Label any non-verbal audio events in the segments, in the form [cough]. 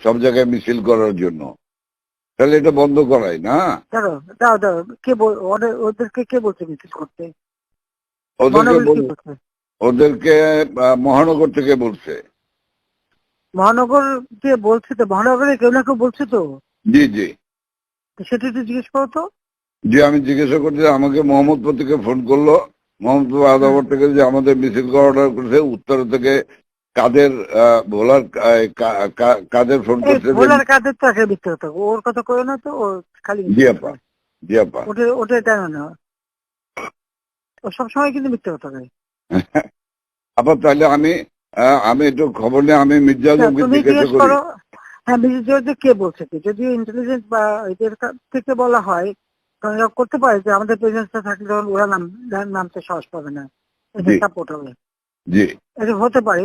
সব জায়গায় মিছিল করার জন্য। তাহলে এটা বন্ধ করাই না? দাঁড়ো দাও দাও কে ওদেরকে কে বলছে মিছিল করতে? ওদেরকে মহানগর ওদেরকে থেকে বলছে। মহানগর কে বলছে তো? মহানগরে কেউ না কেউ বলছে তো? জি জি। সেটা একটু জিজ্ঞেস করো তো। যে আমি জিজ্ঞাসা করছি আমাকে মোহাম্মদপুর থেকে ফোন করল। মোহাম্মদপুর আদাবর থেকে যে আমাদের মিছিল করা অর্ডার করেছে উত্তর থেকে কাদের কা- কাদের ফোন করছে যে- কাদের তো একটা মিথ্যে কথা ওর কথা কই না তো ও খালি জি আপা জি আপা। ওটা ওটা টানো না। ও সবসময় কিন্তু মিথ্যে কথা কয়। [laughs] আপা তাহলে আমি আমি একটু খবর নিয়ে আমি মির্জা না, জিজ্ঞাসা জিজ্ঞেস করি। হ্যাঁ মিসেস জর্জে কে বলছে কি? যদি ইন্টেলিজেন্স বা এদের কাছ থেকে বলা হয় কারণ করতে পারে যে আমাদের প্রেজেন্সটা থাকলে তখন ওরা নাম নামতে সাহস পাবে না। এটা সাপোর্ট হবে। জি। এটা হতে পারে।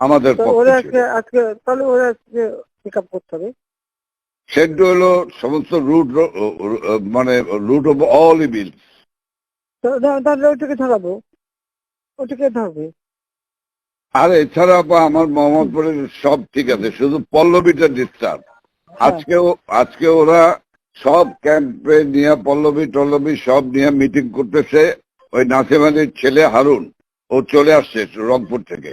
আমাদের ওরা আজকে আজকে তাহলে ওরা আজকে পিক আপ করতে হবে। সেন্টু হলো সমস্ত রুট মানে রুট অফ অল ইভিল তো তাহলে ওইটাকে ধরাবো। ওইটাকে ধরবে। আর এছাড়া আমার মোহাম্মদপুরের সব ঠিক আছে শুধু পল্লবীটা ডিস্টার্ব আজকেও আজকে ওরা সব ক্যাম্পে নিয়ে পল্লবী টল্লবী সব নিয়ে মিটিং করতেছে। ওই নাসিম আলীর ছেলে হারুন। ও চলে আসছে রংপুর থেকে।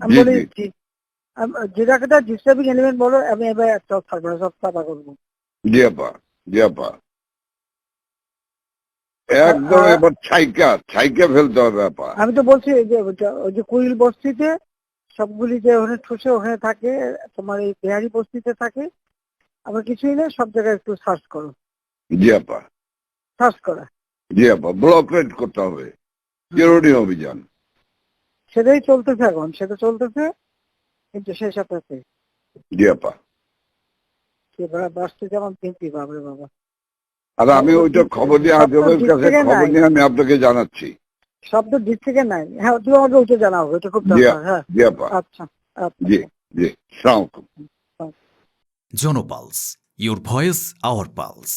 আমি বলে জি। দিচ্ছি যেটাকে ডিস্টার্বিং এলিমেন্ট বলো আমি এবার একটা থাকব না সব সাফা করব। জি আপা জি আপা। একদম এবার ছাইকা ছাইকা ফেলতে হবে আপা। আমি তো বলছি যে ওই যে কুইল বস্তিতে সবগুলি যে ওখানে ঠুসে ওখানে থাকে তোমার এই বিহারি বস্তিতে থাকে আবার কিছুই না সব জায়গায় একটু সার্চ করো। জি আপা। সার্চ করা। জি আপা ব্লক রেড করতে হবে। চিরুনি অভিযান। সেটাই চলতেছে এখন সেটা চলতেছে কিন্তু সেই সাথে জি আপা। যেমন পিঙ্কি বাবরে বাবা। আর আমি ওইটা খবর নিয়ে আজমের কাছে খবর নিয়ে আমি আপনাকে জানাচ্ছি। শব্দ দিক থেকে নাই। হ্যাঁ তুমি আমাকে ওইটা জানাও খুব দরকার হ্যাঁ। জি আপা। আচ্ছা আচ্ছা। জি জি সালাম Janpulse your voice our pulse